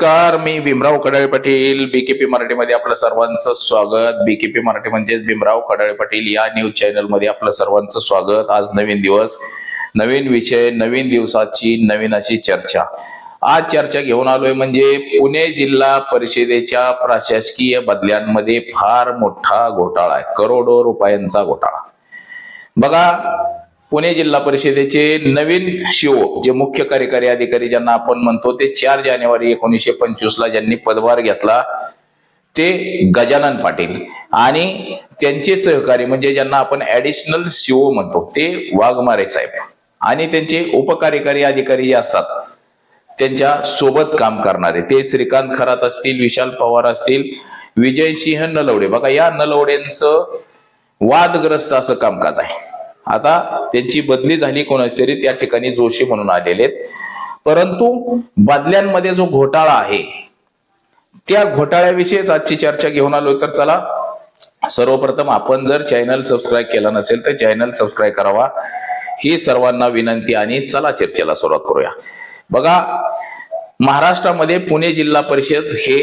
नमस्कार मी भीमराव कडाळे पाटील बीकेपी मराठीमध्ये आपलं सर्वांचं स्वागत. बीकेपी मराठी म्हणजेच भीमराव कडाळे पाटील या न्यूज चॅनलमध्ये आपलं सर्वांचं स्वागत. आज नवीन दिवस नवीन विषय नवीन दिवसाची नवीन अशी चर्चा. आज चर्चा घेऊन आलोय म्हणजे पुणे जिल्हा परिषदेच्या प्रशासकीय बदल्यांमध्ये फार मोठा घोटाळा आहे. करोडो रुपयांचा घोटाळा. बघा पुणे जिल्हा परिषदेचे नवीन शिओ जे मुख्य कार्यकारी अधिकारी ज्यांना आपण म्हणतो ते चार जानेवारी एकोणीसशे पंचवीस ला ज्यांनी पदभार घेतला ते गजानन पाटील. आणि त्यांचे सहकारी म्हणजे ज्यांना आपण ऍडिशनल सीओ म्हणतो ते वाघमारे साहेब. आणि त्यांचे उपकार्यकारी अधिकारी जे असतात त्यांच्यासोबत काम करणारे ते श्रीकांत खरात असतील विशाल पवार असतील विजय सिंह नलवडे. बघा या नलवडेंचं वादग्रस्त असं कामकाज आहे. आता त्यांची बदली झाली कोणाच तरी त्या ठिकाणी जोशी म्हणून आलेले आहेत. परंतु बदल्यांमध्ये जो घोटाळा आहे त्या घोटाळ्याविषयीच आजची चर्चा घेऊन आलो तर चला सर्वप्रथम आपण जर चॅनल सबस्क्राईब केला नसेल तर चॅनल सबस्क्राईब करावा. ही सर्वांना विनंती आणि चला चर्चेला सुरुवात करूया. बघा महाराष्ट्रामध्ये पुणे जिल्हा परिषद हे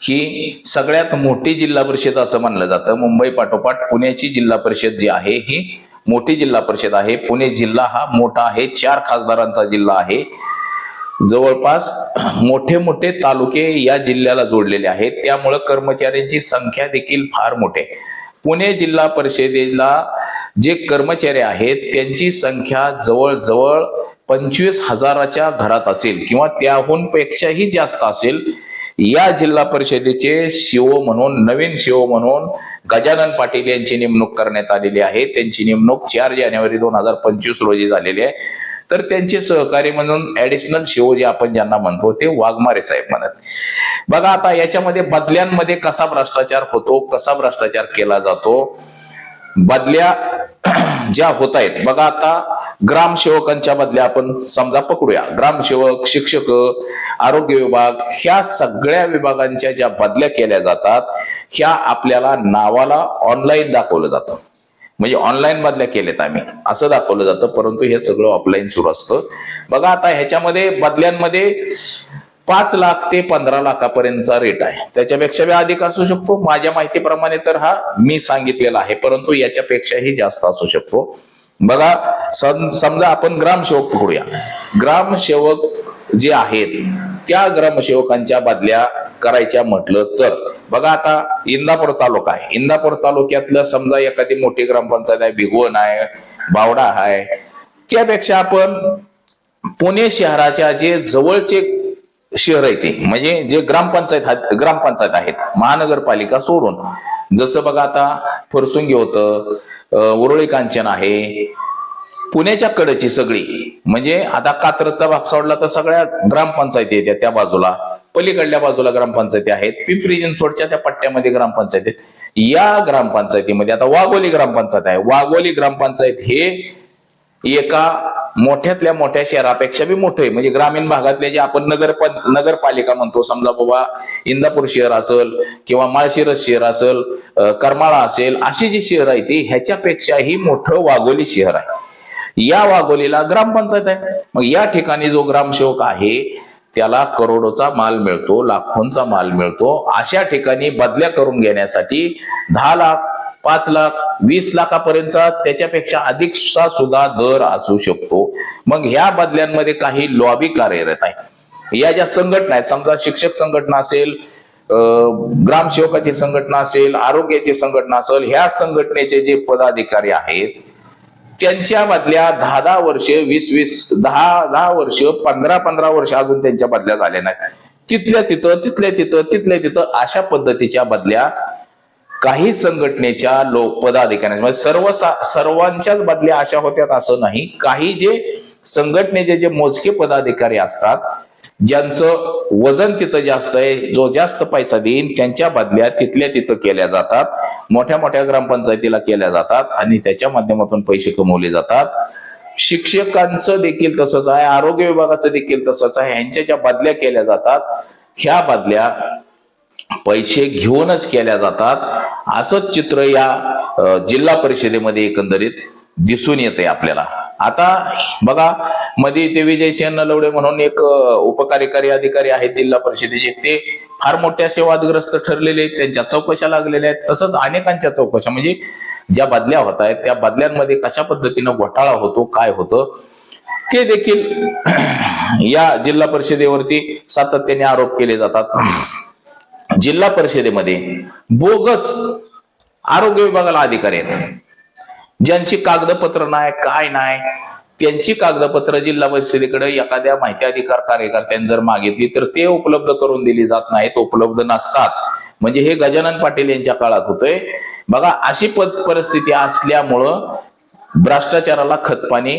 ही सगळ्यात मोठी जिल्हा परिषद असं मानलं जातं. मुंबई पाठोपाठ पुण्याची जिल्हा परिषद जी आहे ही मोठी जिल्हा परिषद आहे. पुणे जिल्हा हा मोठा आहे. चार खासदारांचा जिल्हा आहे. जवळपास मोठे मोठे तालुके या जिल्ह्याला जोडलेले आहेत. त्यामुळं कर्मचाऱ्यांची संख्या देखील फार मोठे. पुणे जिल्हा परिषदेला जे कर्मचारी आहेत त्यांची संख्या जवळजवळ पंचवीस हजाराच्या घरात असेल किंवा त्याहून पेक्षाही जास्त असेल. या जिल्हा परिषदेचे शिव म्हणून नवीन शिव म्हणून गजानन पाटील यांची नेमणूक करण्यात आलेली आहे. त्यांची नेमणूक चार जानेवारी दोन हजार पंचवीस रोजी झालेली आहे. तर त्यांचे सहकारी म्हणून ऍडिशनल शिओ जे आपण ज्यांना म्हणतो ते वाघमारे साहेब म्हणत. बघा आता याच्यामध्ये बदल्यांमध्ये कसा भ्रष्टाचार होतो कसा भ्रष्टाचार केला जातो? बदल्या ज्या होत आहेत बघा आता ग्रामसेवकांच्या मधल्या आपण समजा पकडूया. ग्रामसेवक शिक्षक आरोग्य विभाग ह्या सगळ्या विभागांच्या ज्या बदल्या केल्या जातात ह्या आपल्याला नावाला ऑनलाईन दाखवलं जातं. म्हणजे ऑनलाईन बदल्या केल्यात आम्ही. असं दाखवलं जातं परंतु हे सगळं ऑफलाईन सुरू असतं. बघा आता ह्याच्यामध्ये बदल्यांमध्ये पाच लाख ते पंधरा लाखापर्यंतचा रेट आहे. त्याच्यापेक्षा मी अधिक असू शकतो. माझ्या माहितीप्रमाणे तर हा मी सांगितलेला आहे परंतु याच्यापेक्षाही जास्त असू शकतो. बघा सम- समजा आपण ग्रामसेवक पकडूया. ग्रामसेवक जे आहेत त्या ग्रामसेवकांच्या बदल्या करायच्या म्हटलं तर बघा आता इंदापूर तालुका आहे. इंदापूर तालुक्यातलं समजा एखादी मोठी ग्रामपंचायत आहे भिगवण आहे बावडा आहे त्यापेक्षा आपण पुणे शहराच्या जे जवळचे शहर आहे ते. म्हणजे जे ग्रामपंचायत ग्रामपंचायत आहेत महानगरपालिका सोडून. जसं बघा आता फरसुंगी होतं उरळी कांचन आहे. पुण्याच्या कडची सगळी म्हणजे आता कात्रचा भाग सोडला तर सगळ्या ग्रामपंचायती येत्या त्या बाजूला. पलीकडल्या बाजूला ग्रामपंचायती आहेत पिंपरी चिंचवडच्या त्या पट्ट्यामध्ये ग्रामपंचायती या ग्रामपंचायतीमध्ये आता वाघोली ग्रामपंचायत आहे. वाघोली ग्रामपंचायत हे एका मोठ्यातल्या मोठ्या शहरापेक्षा बी मोठं आहे. म्हणजे ग्रामीण भागातले जे आपण नगर नगरपालिका म्हणतो समजा बाबा इंदापूर शहर असेल किंवा माळशिरस शहर असेल करमाळा असेल अशी जी शहर आहे ती ह्याच्यापेक्षाही मोठं वाघोली शहर आहे. या वाघोलीला ग्रामपंचायत आहे. मग या ठिकाणी जो ग्रामसेवक आहे त्याला करोडोचा माल मिळतो लाखोंचा माल मिळतो. अशा ठिकाणी बदल्या करून घेण्यासाठी दहा लाख पाच लाख वीस लाखापर्यंतचा त्याच्यापेक्षा अधिक सुद्धा दर असू शकतो. मग ह्या बदल्यांमध्ये काही लॉबी कार्यरत आहे. या ज्या संघटना आहेत समजा शिक्षक संघटना असेल ग्रामसेवकाची संघटना असेल आरोग्याची संघटना असेल ह्या संघटनेचे जे पदाधिकारी आहेत त्यांच्या बदल्या दहा दहा वर्ष वीस वीस दहा दहा वर्ष पंधरा पंधरा वर्ष अजून त्यांच्या बदल्या झाल्या नाही तिथल्या तिथं तिथल्या तिथं तिथल्या तिथं अशा पद्धतीच्या बदल्या काही संघटनेच्या लोक पदाधिकाऱ्यांच्या म्हणजे सर्व सर्वांच्याच बदल्या अशा होत्यात असं नाही. काही जे संघटनेचे जे मोजके पदाधिकारी असतात ज्यांचं वजन तिथं जास्त आहे जो जास्त पैसा देईन त्यांच्या बदल्या तिथल्या तिथं केल्या जातात. मोठ्या मोठ्या ग्रामपंचायतीला केल्या जातात आणि त्याच्या माध्यमातून पैसे कमवले जातात. शिक्षकांचं देखील तसंच आहे आरोग्य विभागाचं देखील तसंच आहे. ह्यांच्या ज्या बदल्या केल्या जातात ह्या बदल्या पैसे घेऊनच केल्या जातात. असंच चित्र या जिल्हा परिषदेमध्ये एकंदरीत दिसून येते आपल्याला. आता बघा मध्ये ते विजय सिंह नलवडे म्हणून एक उपकार्यकारी अधिकारी आहेत जिल्हा परिषदेचे. ते फार मोठ्या सेवादग्रस्त ठरलेले आहेत त्यांच्या चौकशा लागलेल्या आहेत. तसंच अनेकांच्या चौकशा म्हणजे ज्या बदल्या होत आहेत त्या बदल्यांमध्ये कशा पद्धतीनं घोटाळा होतो काय होतं ते देखील या जिल्हा परिषदेवरती सातत्याने आरोप केले जातात. जिल्हा परिषदेमध्ये बोगस आरोग्य विभागाला अधिकारी आहेत. ज्यांची कागदपत्र नाही काय नाही त्यांची कागदपत्र जिल्हा परिषदेकडे एखाद्या माहिती अधिकार कार्यकर्त्यांनी जर मागितली तर ते उपलब्ध करून दिली जात नाहीत उपलब्ध नसतात. म्हणजे हे गजानन पाटील यांच्या काळात होतंय. बघा अशी पद परिस्थिती असल्यामुळं भ्रष्टाचाराला खतपाणी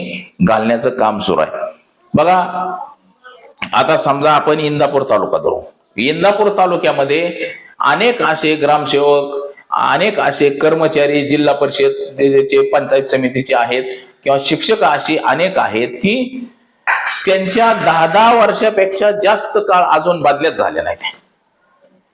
घालण्याचं काम सुरू आहे. बघा आता समजा आपण इंदापूर तालुका धरू. इंदापूर तालुक्यामध्ये अनेक असे ग्रामसेवक अनेक असे कर्मचारी जिल्हा परिषदेचे पंचायत समितीचे आहेत किंवा शिक्षक अशी अनेक आहेत की त्यांच्या दहा दहा वर्षापेक्षा जास्त काळ अजून बदल्यात झाल्या नाहीत.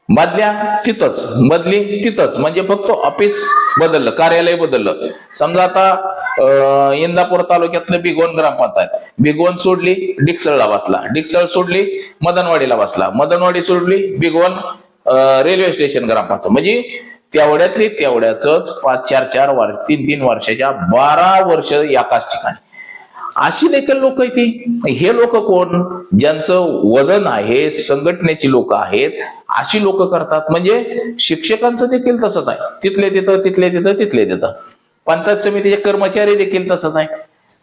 बदल्या तिथंच बदली तिथंच. म्हणजे फक्त ऑफिस बदललं कार्यालय बदललं. समजा आता इंदापूर तालुक्यातलं बिगोन ग्रामपंचायत. बिगोन सोडली डिक्सळला बसला. डिक्सळ सोडली मदनवाडीला बसला. मदनवाडी सोडली बिगोन रेल्वे स्टेशन ग्रामपंचायत. म्हणजे तेवढ्यातली तेवढ्याच पाच चार चार वर्ष तीन तीन वर्षाच्या बारा वर्ष एकाच ठिकाणी. अशी देखील लोक आहेत ती. हे लोक कोण? ज्यांचं वजन आहे संघटनेची लोक आहेत अशी लोक करतात. म्हणजे शिक्षकांचं देखील तसंच आहे. तिथले तिथं तिथले तिथं तिथले तिथं पंचायत समितीचे कर्मचारी देखील तसंच आहे.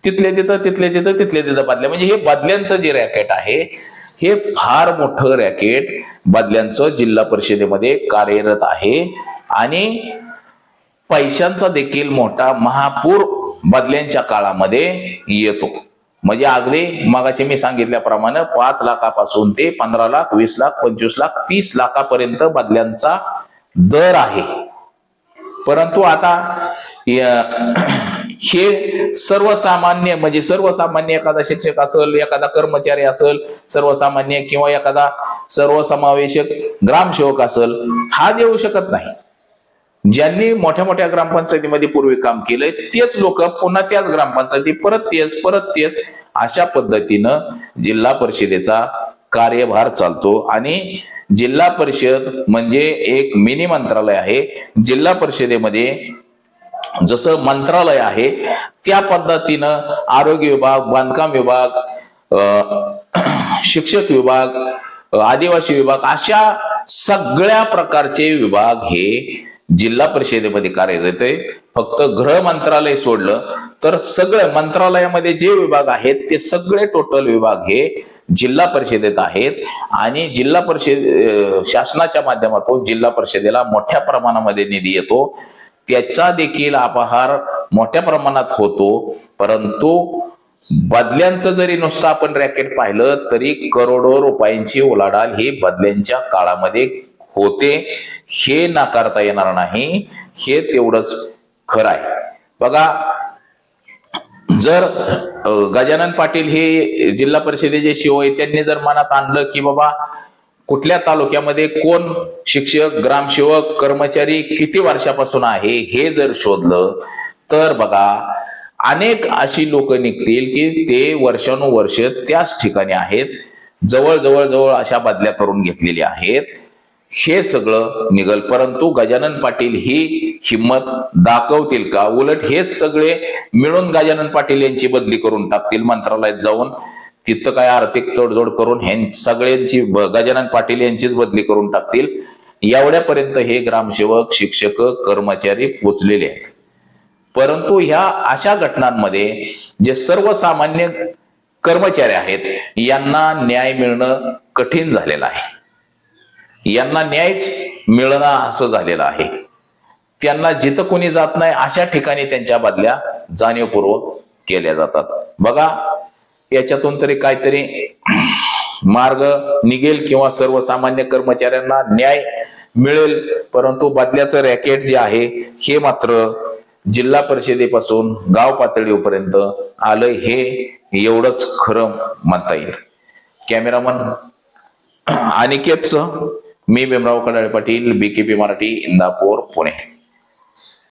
तिथले तिथं तिथले तिथं तिथले तिथं बदल्या. म्हणजे हे बदल्यांचं जे रॅकेट आहे हे फार मोठं रॅकेट बदल्यांचं जिल्हा परिषदेमध्ये कार्यरत आहे. आणि पैशांचा देखील मोठा महापूर बदल्यांच्या काळामध्ये येतो. म्हणजे अगदी मगाशी मी सांगितल्याप्रमाणे पाच लाखापासून ते पंधरा लाख वीस लाख पंचवीस लाख तीस लाखापर्यंत बदल्यांचा दर आहे. परंतु आता हे सर्वसामान्य म्हणजे सर्वसामान्य एखादा शिक्षक असेल एखादा कर्मचारी असेल सर्वसामान्य किंवा एखादा सर्वसमावेशक ग्रामसेवक असेल हा देऊ शकत नाही. ज्यांनी मोठ्या मोठ्या ग्रामपंचायतीमध्ये पूर्वी काम केलंय तेच लोक पुन्हा त्याच ग्रामपंचायती परत तेच परत तेच अशा पद्धतीनं जिल्हा परिषदेचा कार्यभार चालतो. आणि जिल्हा परिषद म्हणजे एक मिनी मंत्रालय आहे. जिल्हा परिषदेमध्ये जसं मंत्रालय आहे त्या पद्धतीनं आरोग्य विभाग बांधकाम विभाग शिक्षक विभाग आदिवासी विभाग अशा सगळ्या प्रकारचे विभाग हे जिल्हा परिषदेमध्ये कार्यरत आहे. फक्त गृह मंत्रालय सोडलं तर सगळं मंत्रालयामध्ये जे विभाग आहेत ते सगळे टोटल विभाग हे जिल्हा परिषदेत आहेत. आणि जिल्हा परिषद शासनाच्या माध्यमातून जिल्हा परिषदेला मोठ्या प्रमाणामध्ये निधी येतो. त्याचा देखील अपहार मोठ्या प्रमाणात होतो. परंतु बदल्यांचं जरी नुसतं आपण रॅकेट पाहिलं तरी करोडो रुपयांची उलाढाल ही बदल्यांच्या काळामध्ये होते. हे नाकारता येणार नाही. हे तेवढंच खरं आहे. बघा जर गजानन पाटील हे जिल्हा परिषदेचे शिव आहे त्यांनी जर मनात आणलं की बाबा कुठल्या तालुक्यामध्ये कोण शिक्षक ग्रामसेवक कर्मचारी किती वर्षापासून आहे हे जर शोधलं तर बघा अनेक अशी लोक निघतील की ते वर्षानुवर्ष त्याच ठिकाणी आहेत जवळ जवळ जवळ अशा बदल्या करून घेतलेल्या आहेत. हे सगळं निघल परंतु गजानन पाटील ही हिंमत दाखवतील का? उलट हेच सगळे मिळून गजानन पाटील यांची बदली करून टाकतील मंत्रालयात जाऊन. तिथं काय आर्थिक तोडजोड करून ह्यां सगळ्यांची गजानन पाटील यांचीच बदली करून टाकतील. एवढ्यापर्यंत हे ग्रामसेवक शिक्षक कर्मचारी पोचलेले आहेत. परंतु ह्या अशा घटनांमध्ये जे सर्वसामान्य कर्मचारी आहेत यांना न्याय मिळणं कठीण झालेलं आहे. यांना न्यायच मिळणं असं झालेलं आहे. त्यांना जिथं कोणी जात नाही अशा ठिकाणी त्यांच्या बदल्या जाणीवपूर्वक केल्या जातात. बघा याच्यातून तरी काहीतरी मार्ग निघेल किंवा सर्वसामान्य कर्मचाऱ्यांना न्याय मिळेल. परंतु बदल्याचं रॅकेट जे आहे हे मात्र जिल्हा परिषदेपासून गाव पातळीपर्यंत आलं हे एवढंच खरं म्हणता येईल. कॅमेरामन अनिकेतच मी भीमराव कडाळे पाटील बीकेपी मराठी इंदापूर पुणे.